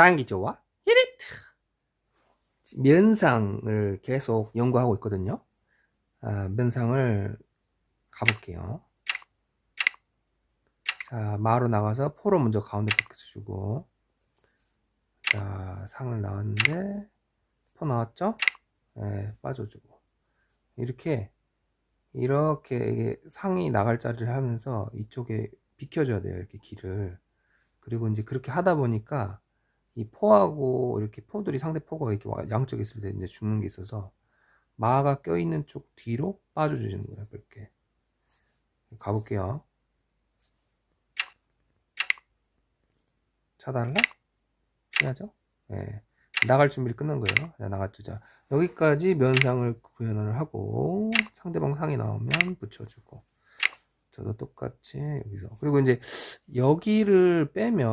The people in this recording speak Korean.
장기 좋아? 히릿! 면상을 계속 연구하고 있거든요. 아, 면상을 가볼게요. 자, 마로 나가서 포로 먼저 가운데 벗겨주고. 자, 상을 나왔는데, 포 나왔죠? 예, 빠져주고. 이렇게, 이렇게 이게 상이 나갈 자리를 하면서 이쪽에 비켜줘야 돼요. 이렇게 길을. 그리고 이제 그렇게 하다 보니까 이 포하고 이렇게 포들이 상대 포가 이렇게 와- 양쪽에 있을 때 이제 죽는 게 있어서 마가 껴있는 쪽 뒤로 빠져주시는 거예요. 그렇게. 가볼게요. 차단할래? 해야죠. 예. 나갈 준비를 끝난 거예요. 자, 나갔죠. 자, 여기까지 면상을 구현을 하고 상대방 상이 나오면 붙여주고 저도 똑같이 여기서 그리고 이제 여기를 빼면